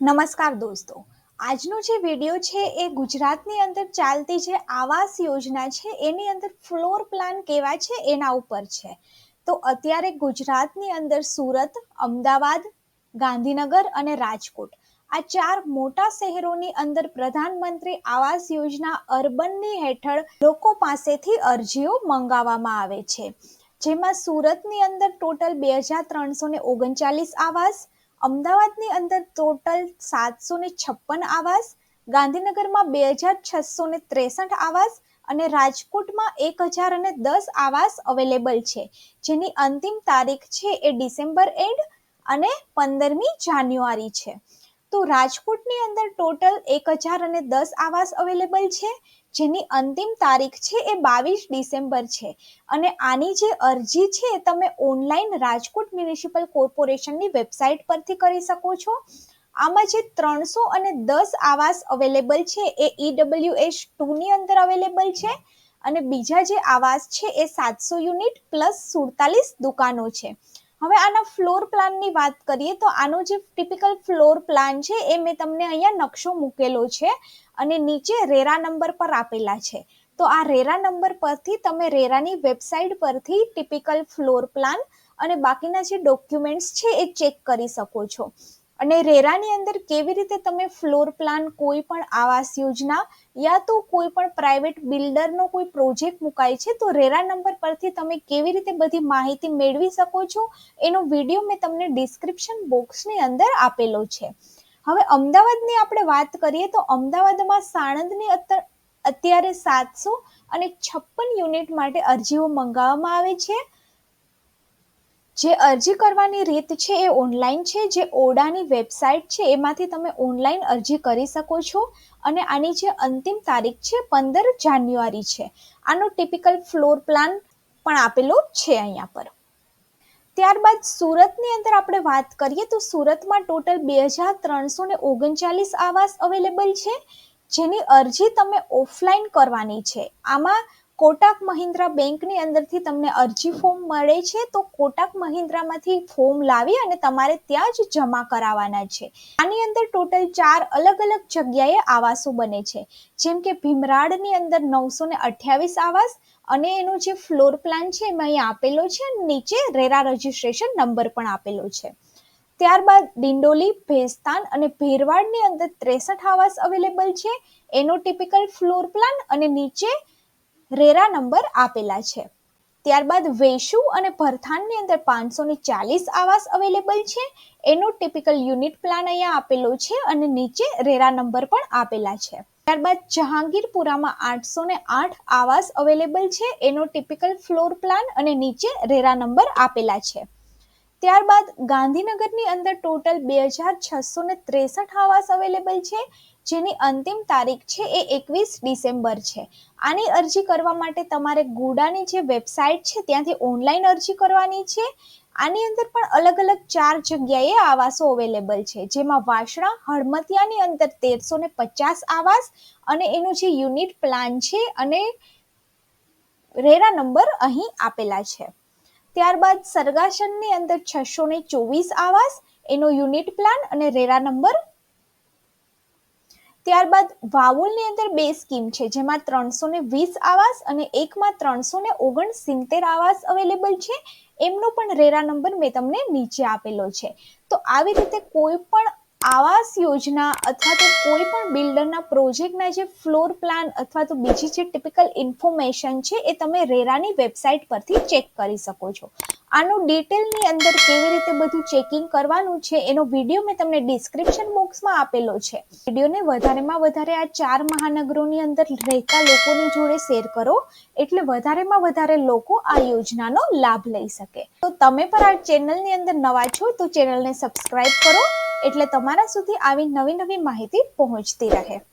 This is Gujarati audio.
નમસ્કાર દોસ્તો. આજનો જે વીડિયો છે એ ગુજરાતની અંદર ચાલતી જે આવાસ યોજના છે, એની અંદર ફ્લોર પ્લાન કેવા છે એના ઉપર છે. તો અત્યારે ગુજરાતની અંદર સુરત, અમદાવાદ, ગાંધીનગર અને રાજકોટ આ ચાર મોટા શહેરોની અંદર પ્રધાનમંત્રી આવાસ યોજના અર્બનની હેઠળ લોકો પાસેથી અરજીઓ મંગાવવામાં આવે છે. જેમાં સુરતની અંદર ટોટલ બે હજાર ત્રણસો ઓગણચાલીસ આવાસ અમદાવાદની અંદર ટોટલ સાતસો ને છપ્પન આવાસ, ગાંધીનગરમાં બે હજાર છસો ને ત્રેસઠ આવાસ અને રાજકોટમાં એક હજાર અને દસ આવાસ અવેલેબલ છે. જેની અંતિમ તારીખ છે એ ડિસેમ્બર એન્ડ અને પંદરમી જાન્યુઆરી છે. તો રાજકોટની અંદર ટોટલ એક હજાર અને દસ આવાસ અવેલેબલ છે. જેની અંતિમ તારીખ છે એ બાવીસ ડિસેમ્બર છે. અને આની જે અરજી છે તમે ઓનલાઈન રાજકોટ મ્યુનિસિપલ કોર્પોરેશનની વેબસાઇટ પરથી કરી શકો છો. આમાં જે ત્રણસો અને દસ આવાસ અવેલેબલ છે એ ઈડબ્લ્યુએસ ટુની અંદર અવેલેબલ છે. અને બીજા જે આવાસ છે એ સાતસો યુનિટ પ્લસ સુડતાલીસ દુકાનો છે. હવે આના ફ્લોર પ્લાનની વાત કરીએ તો આનો જે ટિપિકલ ફ્લોર પ્લાન છે એ મેં તમને અહીંયા નકશો મૂકેલો છે અને નીચે રેરા નંબર પર આપેલા છે. તો આ રેરા નંબર પરથી તમે રેરાની વેબસાઇટ પરથી ટિપિકલ ફ્લોર પ્લાન અને બાકીના જે ડોક્યુમેન્ટ્સ છે એ ચેક કરી શકો છો. અને રેરાની અંદર કેવી રીતે તમે ફ્લોર પ્લાન કોઈ પણ આવાસ યોજના યા તો કોઈ પણ પ્રાઇવેટ બિલ્ડરનો કોઈ પ્રોજેક્ટ મુકાય છે, તો રેરા નંબર પરથી તમે કેવી રીતે બધી માહિતી મેળવી શકો છો, એનો વીડિયો મેં તમને ડિસ્ક્રિપ્શન બોક્સની અંદર આપેલો છે. હવે અમદાવાદની આપણે વાત કરીએ તો અમદાવાદમાં સાણંદની અત્યારે સાતસો અને છપ્પન યુનિટ માટે અરજીઓ મંગાવવામાં આવે છે. જે અરજી કરવાની રીત છે એ ઓનલાઈન છે, જે ઓડાની વેબસાઇટ છે, એમાંથી તમે ઓનલાઈન અરજી કરી શકો છો. અને આની જે અંતિમ તારીખ છે, પંદર જાન્યુઆરી છે. આનો ટિપિકલ ફ્લોર પ્લાન પણ આપેલો છે અહીંયા પર. ત્યારબાદ સુરતની અંદર આપણે વાત કરીએ તો સુરતમાં ટોટલ બે હજાર ત્રણસો ને ઓગણચાલીસ આવાસ અવેલેબલ છે. જેની અરજી તમે ઓફલાઈન કરવાની છે. આમાં કોટાક મહિન્દ્રા બેંકની અંદરથી તમને અરજી ફોર્મ મળે છે તો કોટાક મહિન્દ્રામાંથી ફોર્મ લાવી અને તમારે ત્યાં જ જમા કરાવવાના છે. આની અંદર ટોટલ ચાર અલગ અલગ જગ્યાએ આવાસો બને છે. જેમ કે ભીમરાડની અંદર નવસો ને અઠ્યાવીસ આવાસ અને એનો જે ફ્લોર પ્લાન છે એમાં અહીં આપેલો છે નીચે રેરા રજિસ્ટ્રેશન નંબર પણ આપેલો છે. ત્યારબાદ ડિંડોલી, ભેસ્તાન અને ભેરવાડની અંદર ત્રેસઠ આવાસ અવેલેબલ છે. એનો ટિપિકલ ફ્લોર પ્લાન અને નીચે રેરા નંબર આપેલા છે. ત્યારબાદ વેશુ અને ભરથાનની અંદર પાંચસો ને ચાલીસ આવાસ અવેલેબલ છે. એનો ટિપિકલ યુનિટ પ્લાન અહીંયા આપેલો છે અને નીચે રેરા નંબર પણ આપેલા છે. ત્યારબાદ જહાંગીરપુરામાં આઠસો ને આઠ આવાસ અવેલેબલ છે. એનો ટિપિકલ ફ્લોર પ્લાન અને નીચે રેરા નંબર આપેલા છે. ત્યારબાદ ગાંધીનગરની અંદર ટોટલ બે હજાર છસો ને ત્રેસઠ આવાસ અવેલેબલ છે. જેની અંતિમ તારીખ છે એ એકવીસ ડિસેમ્બર છે. આની અરજી કરવા માટે તમારે ગુડાની જે વેબસાઇટ છે ત્યાંથી ઓનલાઈન અરજી કરવાની છે. આની અંદર પણ અલગ અલગ ચાર જગ્યાએ આવાસો અવેલેબલ છે. જેમાં વાસણા, હળમતિયાની અંદર તેરસો ને પચાસ આવાસ અને એનું જે યુનિટ પ્લાન છે અને રેરા નંબર અહીં આપેલા છે. ત્યારબાદ સરગાસનની અંદર છસો ને ચોવીસ આવાસ, એનો યુનિટ પ્લાન અને રેરા નંબર ત્યારબાદ વાવોલની અંદર બે સ્કીમ છે, જેમાં ત્રણસો ને વીસ આવાસ અને એકમાં ત્રણસો ને ઓગણ સિત્તેર આવાસ અવેલેબલ છે. એમનો પણ રેરા નંબર મેં તમને નીચે આપેલો છે. તો આવી રીતે કોઈ પણ આવાસ યોજના અથવા તો કોઈ પણ બિલ્ડરના પ્રોજેક્ટના જે ફ્લોર પ્લાન અથવા તો બીજી જે ટિપિકલ ઇન્ફોર્મેશન છે, એ તમે રેરાની વેબસાઇટ પરથી ચેક કરી શકો છો. આનું ડિટેલની અંદર કેવી રીતે બધું ચેકિંગ કરવાનું છે, એનો વીડિયો મેં તમને ડિસ્ક્રિપ્શન બોક્સમાં આપેલો છે. વિડીયોને વધારેમાં વધારે આ ચાર મહાનગરોની અંદર રહેતા લોકોની જોડે શેર કરો, એટલે વધારેમાં વધારે લોકો આ યોજનાનો લાભ લઈ શકે. તો તમે પણ આ ચેનલની અંદર નવા છો, તો ચેનલને સબસ્ક્રાઈબ કરો, એટલે તમારા સુધી આવી નવી નવી માહિતી પહોંચતી રહે.